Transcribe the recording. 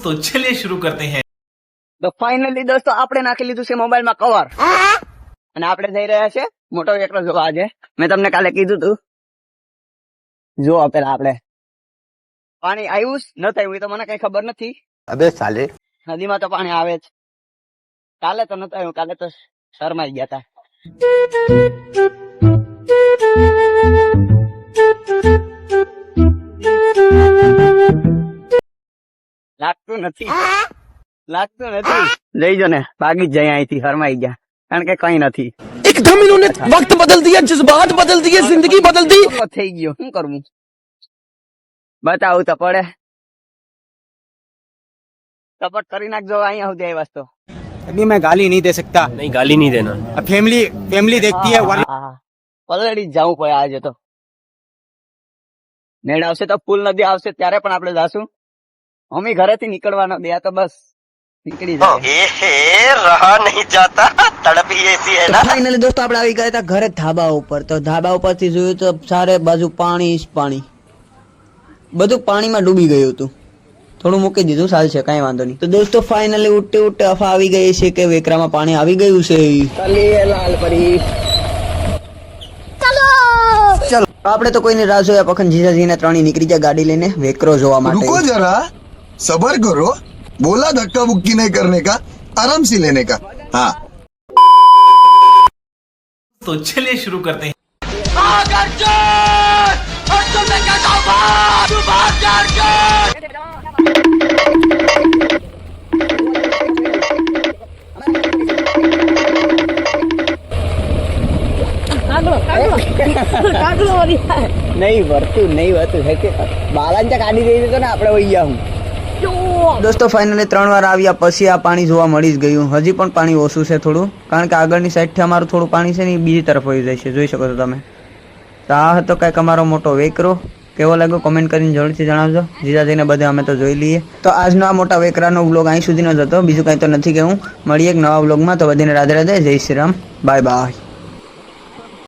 तो चलिए शुरू करते हैं તો ફાઇનલી દોસ્તો આપણે નાખી લીધું છે મોબાઈલમાં કવર અને આપણે જઈ રહ્યા છે મોટો એકલો જોવા આજે મેં તમને કાલે કીધું તું જો પેલા આપણે પાણી આવ્યું જ ન થયું એ તો મને કઈ ખબર નથી અબે સાલે નદીમાં તો પાણી આવે જ કાલે તો નતું આવ્યું કાલે તો શરમાઈ ગયા હતા લાગતું નથી લાગતું નથી જઈજો ને ભાગી જ જઈ અહીંથી શરમાઈ ગયા કારણ કે કઈ નથી एकदम इन्होंने वक्त बदल दिया जज्बात बदल दिए जिंदगी बदल दी તો થઈ ગયો શું કરવું બતાવું તો પડે સપોર્ટ કરી નાખજો અહીંયા સુધી આવ્યા છો अभी मैं गाली नहीं दे सकता नहीं गाली नहीं देना अब फैमिली फैमिली देखती है वरना ઓલરેડી જવું પડે આજે તો નેડ આવશે તો ફૂલ નદી આવશે ત્યારે પણ આપણે જાશું મમ્મી ઘરેથી નીકળવાના બે તો બસ નીકળી જાય. દોસ્તો આપણે આવી ગયા ઘરે ધાબા ઉપર. તો ધાબા ઉપરથી જોયું તો સારે બાજુ પાણી જ પાણી. બધું પાણીમાં ડૂબી ગયું હતું. થોડું મૂકી દીધું ચાલશે કઈ વાંધો નહીં. તો દોસ્તો ફાઇનલી ઉઠતે ઉઠતે અફા આવી ગઈ છે કે વેકરામાં પાણી આવી ગયું છે? લાલ પરી. આપણે તો કોઈની રાહ જોયા પખન જીજાજીને ત્રણેય નીકળી ગયા ગાડી લઈને વેકરો જોવા માટે. જરા. सबर करो। बोला धक्का बुक्की नहीं करने का आराम से लेने का। हाँ। तो चलिए शुरू करते हैं। नहीं वर्तू वरतू नाही वरतू हे बालांच्या कानी द्यायचं ना आपण वही हूँ દોસ્તો ફાઇનલી ત્રણ વાર આવ્યા, પછી આ પાણી જોવા મળી જ ગયું. હજી પણ પાણી ઓછું છે થોડું, કારણ કે આગળની સાઈડથી અમારું થોડું પાણી છે ને એ બીજી તરફ વહી જાય છે. જોઈ શકો છો તમે. તો આ હતો કંઈક અમારો મોટો વેકરો. કેવો લાગ્યો? કોમેન્ટ કરીને જરૂરથી જણાવજો. જીજાજીને બધે અમે તો જોઈ લઈએ. તો આજનો આ મોટા વેકરાનો વ્લોગ અહીં સુધીનો જ હતો. બીજું કંઈ તો નથી કેવું મળીએ એક નવા વ્લોગમાં તો બધીને રાધે રાધે. જય શ્રી રામ. Bye bye